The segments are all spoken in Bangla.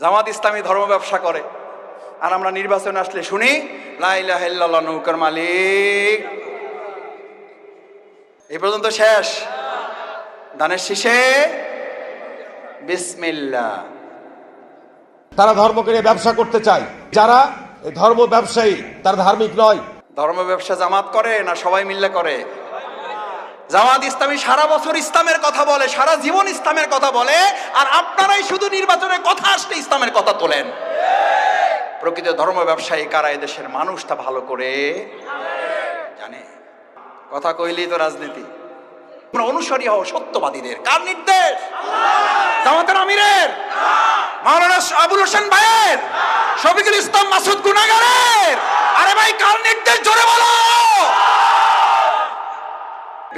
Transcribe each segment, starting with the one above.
জামাত ইসলামী ধর্ম ব্যবসা করে। আর আমরা নির্বাচনে আসলে শুনি লাইলাহ নৌকার মালিক। এই পর্যন্ত শেষ। দানের শীষে বিসমিল্লা তারা ধর্মকে নিয়ে ব্যবসা করতে চায়। যারা ধর্ম ব্যবসায়ী তারা ধার্মিক নয়। ধর্ম ব্যবসা জামাত করে না সবাই মিললে করে? জামাত ইসলামী সারা বছর ইসলামের কথা বলে, সারা জীবন ইসলামের কথা বলে, আর আপনারাই শুধু নির্বাচনের কথা আসলে ইসলামের কথা তোলেন। প্রকৃত ধর্ম ব্যবসায়ী কারা এদেশের মানুষ তা ভালো করে জানে। কথা কইলেই তো রাজনীতি। আমরা অনুসারী হও সত্যবাদীদের। কার নির্দেশ? জামাতের আমিরের। মাওলানা আবুল হোসেন ভাইয়ের। শফিকুল ইসলাম মাসুদ গুনাগারের আরে ভাই কার নির্দেশ জোরে বলো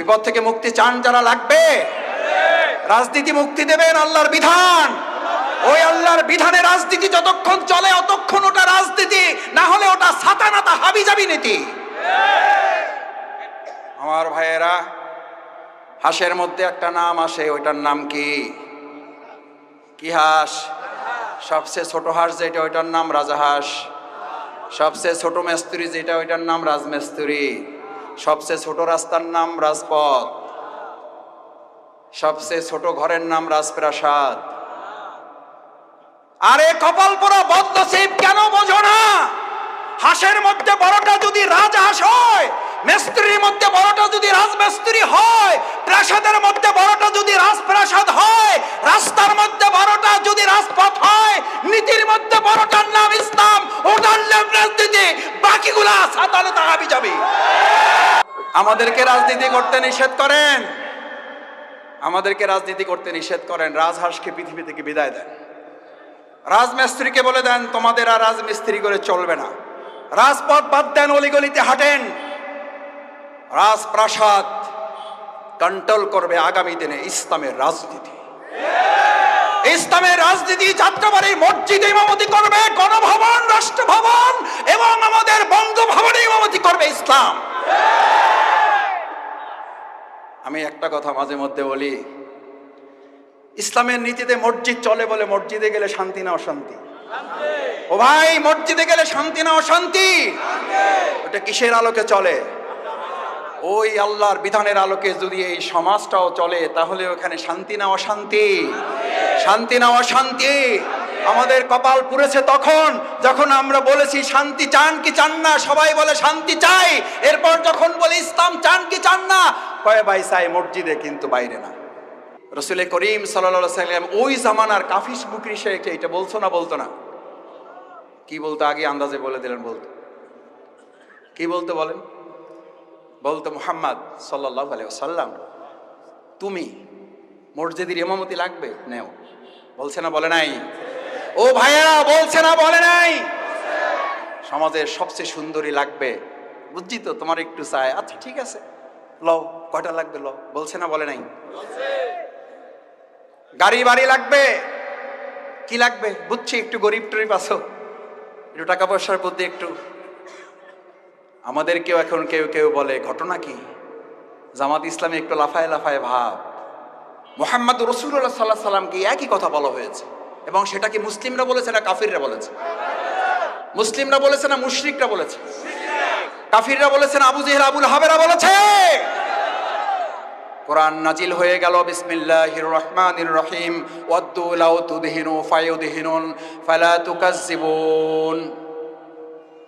বিপদ থেকে মুক্তি চান যারা লাগবে। রাজনীতি মুক্তি দেবেন আল্লাহর বিধান। ওই আল্লাহর বিধানে রাজনীতি যতক্ষণ চলে, অতক্ষণ ওটা রাজনীতি, না হলে ওটা সাতানাতা হাবি যাবি নীতি। আমার ভাইয়েরা, হাঁসের মধ্যে একটা নাম আসে, ওইটার নাম কি? কি হাঁস? সবচেয়ে ছোট হাঁস যেটা, ওইটার নাম রাজাহাঁস সবচেয়ে ছোট মেস্তুরি যেটা, ওইটার নাম রাজমেস্তুরি। সবচেয়ে ছোট রাস্তার নাম রাজপথ। সবচেয়ে ছোট ঘরের নাম রাজপ্রাসাদ। আরে কপাল পোড়া বদনসিব কেন বোঝো না? হাঁসের মধ্যে বড়টা যদি রাজহাঁস হয়, মেস্ত্রির মধ্যে বড়টা যদি রাজমেস্ত্রি হয়, প্রাসাদের মধ্যে বড়টা যদি রাজপ্রাসাদ হয়, রাস্তার মধ্যে বড়টা যদি রাজপথ হয়, নীতির মধ্যে বড়টার নাম ইসলাম, ওটার নাম রাজনীতি, বাকিগুলা সাতালে তাহাবি যাবে। আমাদেরকে রাজনীতি করতে নিষেধ করেন। আমাদেরকে রাজনীতি করতে নিষেধ করেন। রাজহাঁসকে পৃথিবী থেকে বিদায় দেন। রাজমিস্ত্রিকে বলে দেন, তোমাদের আর রাজমিস্ত্রি করে চলবে না। রাজপথ বাদ দেন, অলিগলিতে হাঁটেন। রাজপ্রাসাদ কন্ট্রোল করবে আগামী দিনে ইসলামের রাজনীতি। ইসলামের রাজনীতি যাত্রাবাড়ি মসজিদ ইমামতি করবে, গণভবন, রাষ্ট্রভবন এবং আমাদের বঙ্গভবনে ইমামতি করবে ইসলাম। আমি একটা কথা মাঝে মধ্যে বলি ইসলামের নীতিতে মসজিদ চলে বলে মসজিদে গেলে শান্তি না অশান্তি? ও ভাই মসজিদে গেলে শান্তি না অশান্তি? ওটা কিসের আলোকে চলে? ওই আল্লাহর বিধানের আলোকে যদি এই সমাজটাও চলে তাহলে ওখানে শান্তি না অশান্তি? শান্তি না অশান্তি? আমাদের কপাল পুড়েছে তখন, যখন আমরা বলেছি, শান্তি চান কি চান না? সবাই বলে, শান্তি চাই। এরপর যখন বলে, ইসলাম চান কি চান না? কয়ে, ভাই চাই মসজিদে কিন্তু বাইরে না। রসুল করিম সাল্লা সাল্লাম ওই জামানার কাফিস বুকরি সে এটা বলছো না বলতো না? কি বলতো? আগে আন্দাজে বলে দিলেন বলতো। কি বলতো বলেন? বলতো, মুহাম্মদ সাল্লাহ সাল্লাম তুমি মসজিদের ইমামতি লাগবে? নেও। বলছে না, বলে নাই। ও ভাইয়েরা, বলছে না, বলে নাই। সমাজের সবচেয়ে সুন্দরী লাগবে। বুঝছি তো, তোমার একটু চাই আচ্ছা ঠিক আছে। লও, কয়টা লাগবে লও? বলছে না, বলে নাই। গাড়ি বাড়ি লাগবে। কি লাগবে? বুঝছি, একটু গরিব টরিব আছো। একটু টাকা পয়সার প্রতি একটু। আমাদের কেউ এখন কেউ কেউ বলে, ঘটনা কি? জামাত ইসলামী একটু লাফায় লাফায় ভাব। মোহাম্মদ রসুল্লাহ সাল্লাহ সাল্লামকে একই কথা বলা হয়েছে। এবং সেটা কি মুসলিমরা বলেছে না কাফিররা বলেছে? মুসলিমরা বলেছে না মুশরিকরা বলেছে? কাফিররা বলেছে না আবু জেহেল, আবুল হাবেরা বলেছে? কোরআন নাজিল হয়ে গেল, বিসমিল্লাহির রহমানির রহিম। ওয়াদ্দু লাউ তুদহিনু ফায়ুদহিনুন ফালা তুকাজ্জিবুন।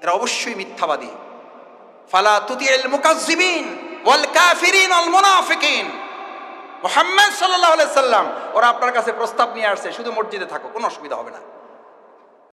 এরা অবশ্যই মিথ্যাবাদী। ফালা তুতিল মুকাজ্জিবিন ওয়াল কাফিরিন ওয়াল মুনাফিকিন। মুহাম্মদ সাল্লাহ সাল্লাম, ওরা আপনার কাছে প্রস্তাব নিয়ে আসছে, শুধু মসজিদে থাকো, কোনো অসুবিধা হবে না।